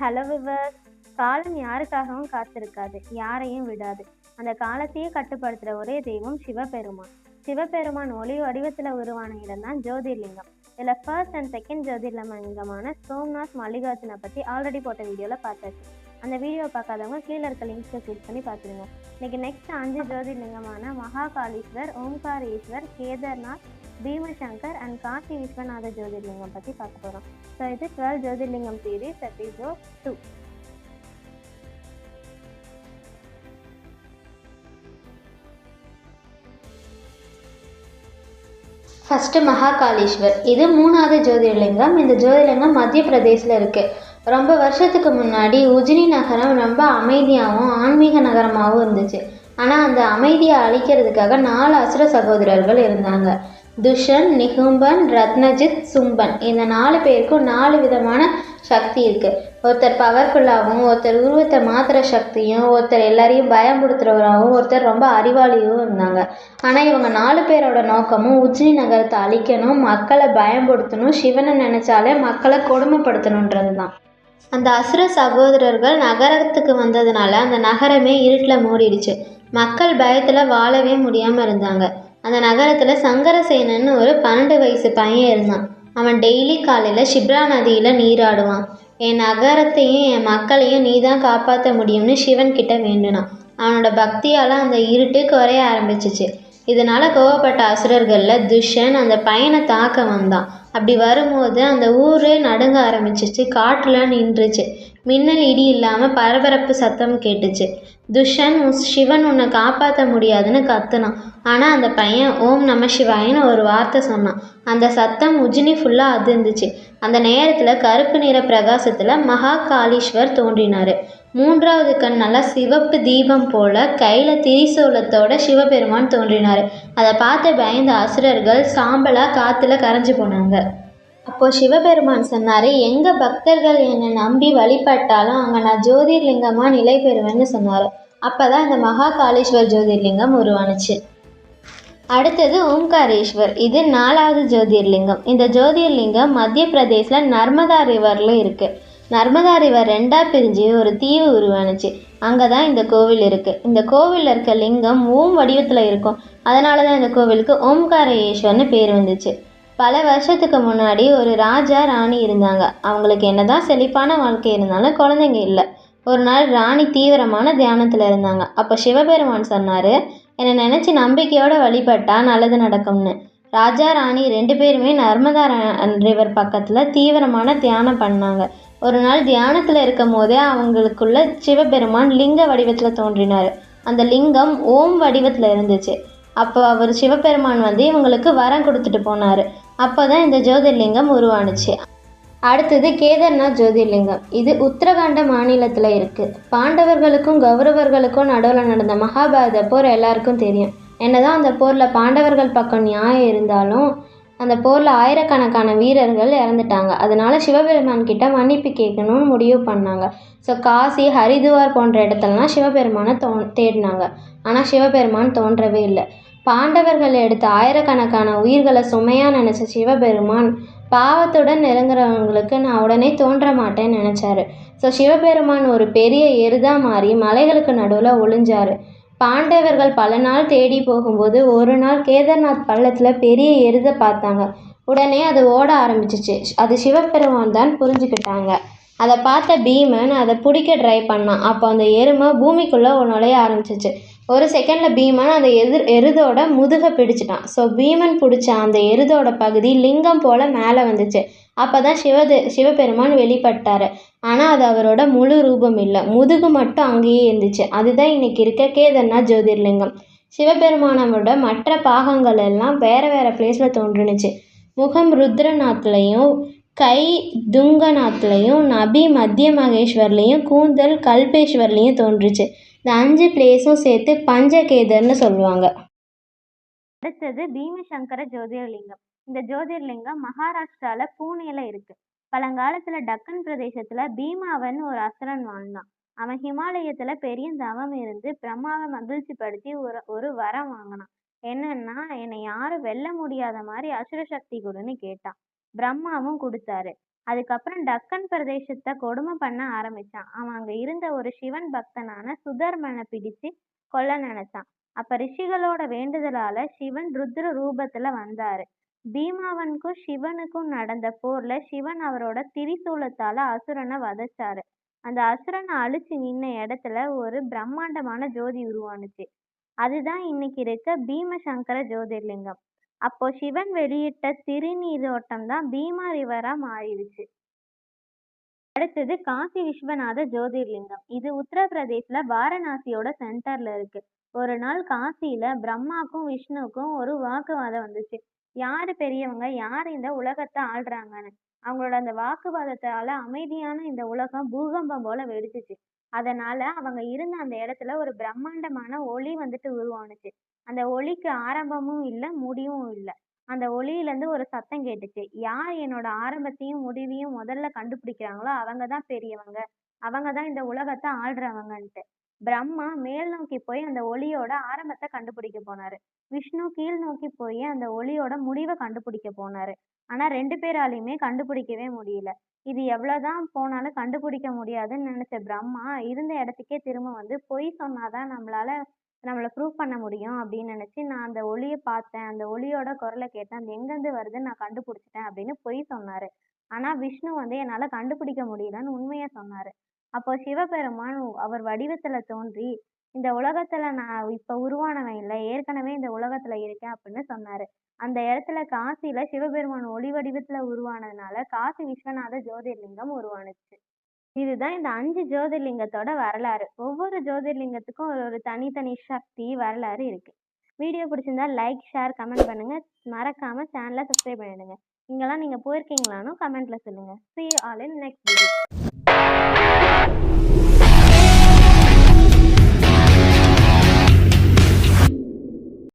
Hello viewers காலம் யாருக்காகவும் காத்திருக்காது யாரையும் விடாது. அந்த காலத்தையே கட்டுப்படுத்துகிற ஒரே தெய்வம் சிவபெருமான். சிவபெருமான் ஒளி வடிவத்தில் உருவான இடம் தான் ஜோதிர்லிங்கம். இதில் ஃபர்ஸ்ட் அண்ட் செகண்ட் ஜோதிர்லிங்கமான சோம்நாத் மல்லிகார்ஜுனை பற்றி ஆல்ரெடி போட்ட வீடியோவில் பார்த்தாச்சு. அந்த வீடியோ பார்க்காதவங்க கீழே இருக்க லிங்க்ஸை கிளிக் பண்ணி பார்த்துருங்க. இன்னைக்கு நெக்ஸ்ட் அஞ்சு ஜோதிர்லிங்கமான மகாகாலீஸ்வர் ஓம்காரீஸ்வர் கேதார்நாத் பீமசங்கர் அண்ட் காசி விஸ்வநாத ஜோதிர்லிங்கம் பற்றி பார்க்க போகிறோம் ஸோ இது twelve Jyotirlingam series episode two first Mahakaleshwar இது மூணாவது ஜோதிர்லிங்கம். இந்த ஜோதிர்லிங்கம் மத்திய பிரதேசில் இருக்குது ரொம்ப வருஷத்துக்கு முன்னாடி உஜினி நகரம் ரொம்ப அமைதியாகவும் ஆன்மீக நகரமாகவும் இருந்துச்சு. ஆனால் அந்த அமைதியை அழிக்கிறதுக்காக நாலு அசுர சகோதரர்கள் இருந்தாங்க. துஷன் நிகும்பன் ரத்னஜித் சும்பன் இந்த நாலு பேருக்கும் நாலு விதமான சக்தி இருக்குது ஒருத்தர் பவர்ஃபுல்லாகவும் ஒருத்தர் உருவத்தை மாற்றுற சக்தியும் ஒருத்தர் எல்லாரையும் பயம்படுத்துகிறவராகவும் ஒருத்தர் ரொம்ப அறிவாளியும் இருந்தாங்க. ஆனால் இவங்க நாலு பேரோட நோக்கமும் உஜ்ஜினி நகரத்தை அழிக்கணும் மக்களை பயம்படுத்தணும் சிவனை நினச்சாலே மக்களை கொடுமைப்படுத்தணுன்றது தான் அந்த அசுர சகோதரர்கள் நகரத்துக்கு வந்ததுனால அந்த நகரமே இருட்டில் மூடிடுச்சு. மக்கள் பயத்தில் வாழவே முடியாமல் இருந்தாங்க. அந்த நகரத்தில் சங்கரசேனன்னு ஒரு பன்னெண்டு வயசு பையன் இருந்தான். அவன் டெய்லி காலையில் சிப்ரா நதியில் நீராடுவான். என் நகரத்தையும் என் மக்களையும் நீ தான் காப்பாற்ற முடியும்னு சிவன் கிட்ட வேண்டினான். அவனோட பக்தியால் அந்த இருட்டு குறைய ஆரம்பிச்சிச்சு. இதனால் கோவப்பட்ட அசுரர்களில் துஷன் அந்த பையனை தாக்க வந்தான். அப்படி வரும்போது அந்த ஊரே நடுங்க ஆரம்பிச்சிச்சு. காற்றுலாம் நின்றுச்சு. மின்னல் இடி இல்லாமல் பரபரப்பு சத்தம் கேட்டுச்சு. துஷன் உன் சிவன் உன்னை காப்பாற்ற முடியாதுன்னு கத்துனான். ஆனால் அந்த பையன் ஓம் நம சிவாயின்னு ஒரு வார்த்தை சொன்னான். அந்த சத்தம் உஜினி ஃபுல்லாக அதிர்ந்துச்சு. அந்த நேரத்தில் கருப்பு நிற பிரகாசத்தில் மகா காளீஸ்வர் தோன்றினார். மூன்றாவது கண் நல்லா சிவப்பு தீபம் போல கையில் திரிசூலத்தோட சிவபெருமான் தோன்றினார். அதை பார்த்து பயந்த அசுரர்கள் சாம்பலாக காற்றுல கரைஞ்சு போனாங்க. அப்போது சிவபெருமான் சொன்னார் எங்கள் பக்தர்கள் என்னை நம்பி வழிபட்டாலும் அங்கே நான் ஜோதிர்லிங்கமாக நிலை பெறுவேன்னு சொன்னார். அப்போ தான் இந்த மகா காளீஸ்வர் ஜோதிர்லிங்கம் உருவானுச்சு. அடுத்தது ஓம்காரேஸ்வர். இது நாலாவது ஜோதிர்லிங்கம். இந்த ஜோதிர்லிங்கம் மத்திய பிரதேசில் நர்மதா ரிவரில் இருக்குது நர்மதா ரிவர் ரெண்டாக பிரிஞ்சு ஒரு தீவு உருவானுச்சு. அங்கே தான் இந்த கோவில் இருக்குது இந்த கோவிலில் இருக்க லிங்கம் ஓம் வடிவத்தில் இருக்கும். அதனால தான் இந்த கோவிலுக்கு ஓம்காரேஸ்வர்னு பேர் வந்துச்சு. பல வருஷத்துக்கு முன்னாடி ஒரு ராஜா ராணி இருந்தாங்க. அவங்களுக்கு என்னதான் செழிப்பான வாழ்க்கை இருந்தாலும் குழந்தைங்க இல்லை. ஒரு நாள் ராணி தீவிரமான தியானத்தில் இருந்தாங்க. அப்போ சிவபெருமான் சொன்னார் என்னை நினச்சி நம்பிக்கையோடு வழிபட்டால் நல்லது நடக்கும்னு. ராஜா ராணி ரெண்டு பேருமே நர்மதா ரிவர் பக்கத்தில் தீவிரமான தியானம் பண்ணாங்க. ஒரு நாள் தியானத்தில் இருக்கும் போதே அவங்களுக்குள்ள சிவபெருமான் லிங்க வடிவத்தில் தோன்றினார். அந்த லிங்கம் ஓம் வடிவத்தில் இருந்துச்சு. அப்போ அவர் சிவபெருமான் வந்து இவங்களுக்கு வரம் கொடுத்துட்டு போனார். அப்போ தான் இந்த ஜோதிர்லிங்கம் உருவானுச்சு. அடுத்தது கேதார்நாத் ஜோதிர்லிங்கம். இது உத்தரகாண்ட மாநிலத்தில் இருக்குது பாண்டவர்களுக்கும் கௌரவர்களுக்கும் நடுவில் நடந்த மகாபாரத போர் எல்லாருக்கும் தெரியும். என்னதான் அந்த போரில் பாண்டவர்கள் பக்கம் நியாயம் இருந்தாலும் அந்த போரில் ஆயிரக்கணக்கான வீரர்கள் இறந்துட்டாங்க. அதனால சிவபெருமான் கிட்ட மன்னிப்பு கேட்கணும்னு முடிவு பண்ணாங்க. ஸோ காசி ஹரிதுவார் போன்ற இடத்துலலாம் சிவபெருமானை தோ தேடினாங்க. ஆனால் சிவபெருமான் தோன்றவே இல்லை. பாண்டவர்கள் எடுத்த ஆயிரக்கணக்கான உயிர்களை சுமையாக நினச்ச சிவபெருமான் பாவத்துடன் நெருங்குறவங்களுக்கு நான் உடனே தோன்ற மாட்டேன்னு நினச்சாரு. ஸோ சிவபெருமான் ஒரு பெரிய எருதா மாறி மலைகளுக்கு நடுவில் ஒளிஞ்சார். பாண்டவர்கள் பல நாள் தேடி போகும்போது ஒரு நாள் கேதார்நாத் பள்ளத்தில் பெரிய எருதை பார்த்தாங்க. உடனே அது ஓட ஆரம்பிச்சிச்சு. அது சிவபெருமான் தான் புரிஞ்சுக்கிட்டாங்க. அதை பார்த்த பீமன் அதை பிடிக்க ட்ரை பண்ணான். அப்போ அந்த எருமை பூமிக்குள்ளே நுழைய ஆரம்பிச்சிச்சு. ஒரு செகண்டில் பீமன் அந்த எதிர் எருதோட முதுகை பிடிச்சிட்டான். ஸோ பீமன் பிடிச்ச அந்த எருதோட பகுதி லிங்கம் போல் மேலே வந்துச்சு. அப்போ தான் சிவது சிவபெருமான் வெளிப்பட்டார். ஆனால் அது அவரோட முழு ரூபம் இல்லை. முதுகு மட்டும் அங்கேயே இருந்துச்சு. அதுதான் இன்னைக்கு இருக்க கேதர்நாத் ஜோதிர்லிங்கம். சிவபெருமானோட மற்ற பாகங்கள் எல்லாம் வேறு வேறு பிளேஸில் தோன்றுனுச்சு. முகம் ருத்ரநாத்லையும் கை துங்கநாத்லையும் நபி மத்திய மகேஸ்வர்லேயும் கூந்தல் கல்பேஸ்வர்லேயும் தோன்றுச்சு. இந்த அஞ்சு பிளேஸும் சேர்த்து பஞ்சகேதர்னு சொல்லுவாங்க. அடுத்தது பீமசங்கர ஜோதிர்லிங்கம். இந்த ஜோதிர்லிங்கம் மகாராஷ்டிரால பூனேல இருக்கு. பழங்காலத்துல டக்கன் பிரதேசத்துல பீமாவன் ஒரு அசுரன் வாழ்ந்தான். அவன் ஹிமாலயத்துல பெரிய தவம் இருந்து பிரம்மாவை மகிழ்ச்சி படுத்தி ஒரு ஒரு வரம் வாங்கினான். என்னன்னா என்னை யாரும் வெல்ல முடியாத மாதிரி அசுர சக்தி கொடுன்னு கேட்டான். பிரம்மாவும் கொடுத்தாரு அதுக்கப்புறம் டக்கன் பிரதேசத்தை கொடுமை பண்ண ஆரம்பிச்சான். அவன் அங்க இருந்த ஒரு சிவன் பக்தனான சுதர்மனை பிடிச்சு கொல்ல நினைச்சான். அப்ப ரிஷிகளோட வேண்டுதலால சிவன் ருத்ர ரூபத்துல வந்தாரு. பீமாவனுக்கும் சிவனுக்கும் நடந்த போர்ல சிவன் அவரோட திரிசூலத்தால அசுரனை வதைச்சாரு. அந்த அசுரனை அழிச்சு நின்ன இடத்துல ஒரு பிரம்மாண்டமான ஜோதி உருவானுச்சு. அதுதான் இன்னைக்கு இருக்க பீமசங்கர ஜோதிர்லிங்கம். அப்போ சிவன் வெளியிட்ட திருநீரோட்டம் தான் பீமா ரிவரா மாறிடுச்சு. அடுத்தது காசி விஸ்வநாத ஜோதிர்லிங்கம். இது உத்தரப்பிரதேஷ்ல வாரணாசியோட சென்டர்ல இருக்கு. ஒரு நாள் காசியில பிரம்மாக்கும் விஷ்ணுவுக்கும் ஒரு வாக்குவாதம் வந்துச்சு. யாரு பெரியவங்க யார் இந்த உலகத்தை ஆள்றாங்கன்னு? அவங்களோட அந்த வாக்குவாதத்தால அமைதியான இந்த உலகம் பூகம்பம் போல வெடிச்சிச்சு. அதனால அவங்க இருந்த அந்த இடத்துல ஒரு பிரம்மாண்டமான ஒளி வந்துட்டு உருவானுச்சு. அந்த ஒளிக்கு ஆரம்பமும் இல்லை முடிவும் இல்லை. அந்த ஒளியிலேருந்து ஒரு சத்தம் கேட்டுச்சு. யார் என்னோட ஆரம்பத்தையும் முடிவையும் முதல்ல கண்டுபிடிக்கிறாங்களோ அவங்க தான் பெரியவங்க. அவங்க தான் இந்த உலகத்தை ஆள்றவங்கன்ட்டு. பிரம்மா மேல் நோக்கி போய் அந்த ஒளியோட ஆரம்பத்தை கண்டுபிடிக்க போனாரு. விஷ்ணு கீழ் நோக்கி போய் அந்த ஒளியோட முடிவை கண்டுபிடிக்க போனாரு. ஆனா ரெண்டு பேராலையுமே கண்டுபிடிக்கவே முடியல. இது எவ்வளவுதான் போனாலும் கண்டுபிடிக்க முடியாதுன்னு நினைச்ச பிரம்மா இருந்த இடத்துக்கே திரும்ப வந்து பொய் சொன்னாதான் நம்மளால நம்மளை ப்ரூவ் பண்ண முடியும் அப்படின்னு நினச்சி நான் அந்த ஒளியை பார்த்தேன். அந்த ஒளியோட குரலை கேட்டேன். அது எங்கேருந்து வருதுன்னு நான் கண்டுபிடிச்சிட்டேன் அப்படின்னு பொய் சொன்னார். ஆனால் விஷ்ணு வந்து என்னால் கண்டுபிடிக்க முடியலன்னு உண்மையை சொன்னார். அப்போ சிவபெருமான் அவர் வடிவத்தில் தோன்றி இந்த உலகத்தில் நான் இப்போ உருவானவன் இல்லை. ஏற்கனவே இந்த உலகத்தில் இருக்கேன் அப்படின்னு சொன்னார். அந்த இடத்துல காசியில் சிவபெருமான் ஒளி வடிவத்தில் உருவானதுனால காசி விஸ்வநாத ஜோதிர்லிங்கம் உருவானுச்சு. இதுதான் இந்த 5 ஜோதிர்லிங்கத்தோட வரலாறு. ஒவ்வொரு ஜோதிர்லிங்கத்துக்கும் ஒரு ஒரு தனித்தனி சக்தி, வரலாறு இருக்கு. வீடியோ பிடிச்சிருந்தா லைக், ஷேர், கமெண்ட் பண்ணுங்க. மறக்காம சேனலை சப்ஸ்கிரைப் பண்ணிடுங்க. இங்கலாம் நீங்க போயிருக்கீங்களான்னும் கமெண்ட்ல சொல்லுங்க. see all in next next.